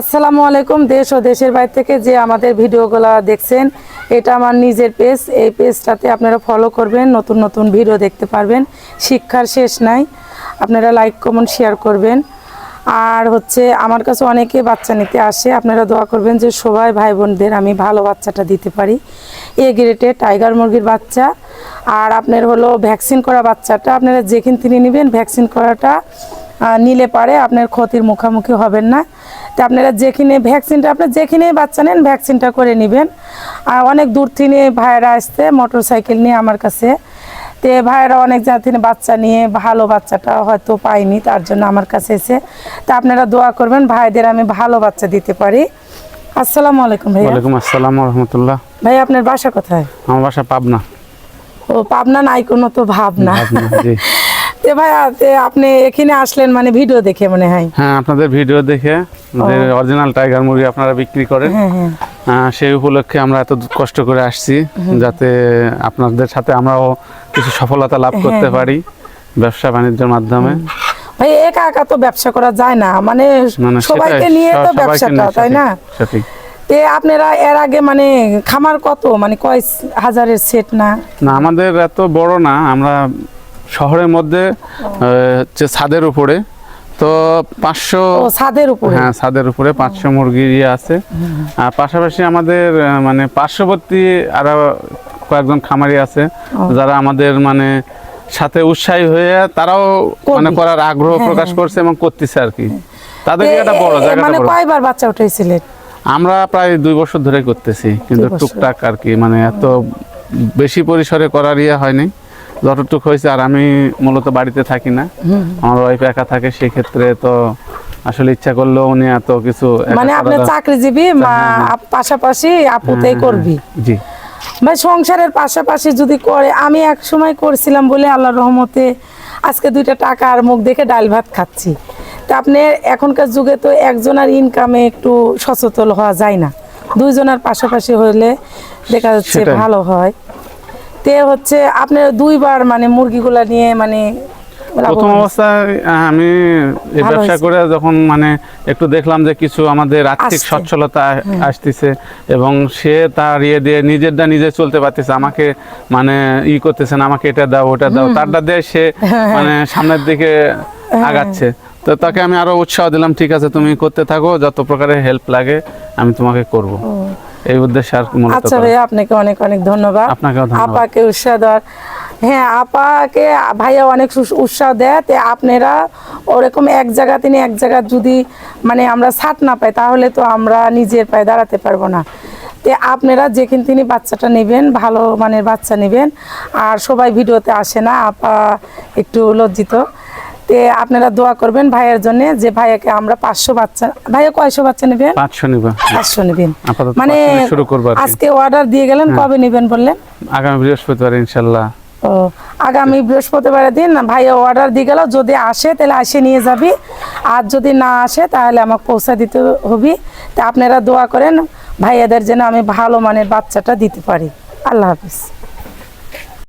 আসসালামু আলাইকুম, দেশ ও দেশের বাইরে থেকে যে আমাদের ভিডিওগুলো দেখছেন, এটা আমার নিজের পেজ। এই পেজটাতে আপনারা ফলো করবেন, নতুন নতুন ভিডিও দেখতে পারবেন। শিক্ষার শেষ নাই, আপনারা লাইক কমেন্ট শেয়ার করবেন। আর হচ্ছে, আমার কাছে অনেকে বাচ্চা নিতে আসে, আপনারা দোয়া করবেন যে সবাই ভাই বোনদের আমি ভালো বাচ্চাটা দিতে পারি। এ গ্রেটে টাইগার মুরগির বাচ্চা, আর আপনার হলো ভ্যাকসিন করা বাচ্চাটা, আপনারা যেখান থেকে নেবেন ভ্যাকসিন করাটা নিলে পারে আপনার ক্ষতির মুখোমুখি হবেন না। তো আপনারা যেখানে ভ্যাকসিনটা আপনার যেখানে বাচ্চা নেন ভ্যাকসিনটা করে নেবেন। আর অনেক দূর থেকে ভাইয়েরা আসতে মোটর সাইকেল নিয়ে আমার কাছে। তো ভাইয়েরা অনেক থেকে বাচ্চা নিয়ে ভালো বাচ্চাটা হয়তো পাইনি তার জন্য আমার কাছে এসে। তা আপনারা দোয়া করবেন ভাইদের আমি ভালো বাচ্চা দিতে পারি। আসসালামু আলাইকুম ভাইয়া। ওয়ালাইকুম আসসালাম রহমতুল্লাহ ভাই আপনার বাসা কোথায়? আমার বাসা পাবনা। ও পাবনা নাই কোনো তো ভাবনা। তে ভাইয়া তে আপনি এখানে আসলেন মানে ভিডিও দেখে মনে হয়। হ্যাঁ আপনাদের ভিডিও দেখে যে অরিজিনাল টাইগার মুরগি আপনারা বিক্রি করেন। হ্যাঁ হ্যাঁ। সেই উপলক্ষে আমরা এত কষ্ট করে আসছি যাতে আপনাদের সাথে আমরাও কিছু সফলতা লাভ করতে পারি ব্যবসা বাণিজ্যের মাধ্যমে। ভাই একা একা তো ব্যবসা করা যায় না মানে মানে সবাইকে নিয়ে তো ব্যবসাটা তাই না? সঠিক। তে আপনারা এর আগে মানে খামার কত? মানে কয় হাজারের সেট না? না আমাদের এত বড় না আমরা শহরের মধ্যে হচ্ছে ছাদের উপরে তো পাঁচশো ছাদের উপরে? হ্যাঁ ছাদের উপরে পাঁচশো মুরগি ইয়ে আছে। আর পাশাপাশি আমাদের মানে পার্শ্ববর্তী আরও কয়েকজন খামারি আছে যারা আমাদের মানে সাথে উৎসাহী হয়ে তারাও মানে করার আগ্রহ প্রকাশ করছে এবং করতেছে আর কি। তাদেরকে তে একটা বড় এ- মানে কয়বার বাচ্চা উঠাইছিলেন আমরা প্রায় দুই বছর ধরে করতেছি কিন্তু টুকটাক আর কি মানে এত বেশি পরিসরে করার ইয়ে হয়নি। যতটুক হয়েছে আর আমি মূলত বাড়িতে থাকি না। আমার ওয়াইফ একা থাকে সেক্ষেত্রে তো আসলে ইচ্ছা করলেও উনি এত কিছু মানে আপনার চাকরিজীবী মা পাশাপাশি আপুতেই হ্যাঁ, করবি? জি। ভাই সংসারের পাশাপাশি যদি করে আমি এক সময় করছিলাম বলে আল্লাহর রহমতে আজকে দুইটা টাকা আর মুখ দেখে ডাল ভাত খাচ্ছি। তা আপনি এখনকার যুগে তো একজনের ইনকামে একটু সচেতন হওয়া যায় না। দুইজনের পাশাপাশি হলে দেখা যাচ্ছে ভালো হয়। তে হচ্ছে আপনি দুইবার মানে মুরগিগুলা নিয়ে মানে প্রথম অবস্থায় আমি এই ব্যবসা করে যখন মানে একটু দেখলাম যে কিছু আমাদের আর্থিক সচ্ছলতা আসতেছে এবং সে তার ইয়ে দিয়ে নিজেরটা নিজে চলতে পারতেছে আমাকে মানে ই করতেছে না আমাকে এটা দাও ওটা দাও তারটা দিয়ে সে মানে সামনের দিকে আগাচ্ছে। তো তাকে আমি আরও উৎসাহ দিলাম ঠিক আছে তুমি করতে থাকো যত প্রকারের হেল্প লাগে আমি তোমাকে করব। এই উদ্দেশ্যে আর আচ্ছা ভাইয়া আপনাকে অনেক অনেক ধন্যবাদ। আপাকে উৎসাহ দেওয়ার হ্যাঁ আপাকে ভাইয়া অনেক উৎসাহ দেয় তে আপনারা ওরকম এক জায়গা তিনি এক জায়গা যদি মানে আমরা ছাট না পাই তাহলে তো আমরা নিজের পায়ে দাঁড়াতে পারব না। তে আপনারা যেখান তিনি বাচ্চাটা নেবেন ভালো মানের বাচ্চা নেবেন আর সবাই ভিডিওতে আসে না আপা একটু লজ্জিত। তে আপনারা দোয়া করবেন ভাইয়ের জন্য যে ভাইয়াকে আমরা পাঁচশো বাচ্চা ভাইয়া কয়শো বাচ্চা নেবেন? পাঁচশো নিবা। পাঁচশো নেবেন। মানে শুরু করব আজকে অর্ডার দিয়ে গেলেন কবে নেবেন বললেন? আগামী বৃহস্পতিবার ইনশাল্লাহ। ও আগামী বৃহস্পতিবারের দিন ভাইয়া অর্ডার দিয়ে গেল যদি আসে তাহলে আসে নিয়ে যাবি। আর যদি না আসে তাহলে আমাকে পৌঁছা দিতে হবে। তা আপনারা দোয়া করেন ভাইয়াদের যেন আমি ভালো মানের বাচ্চাটা দিতে পারি। আল্লাহ হাফিজ।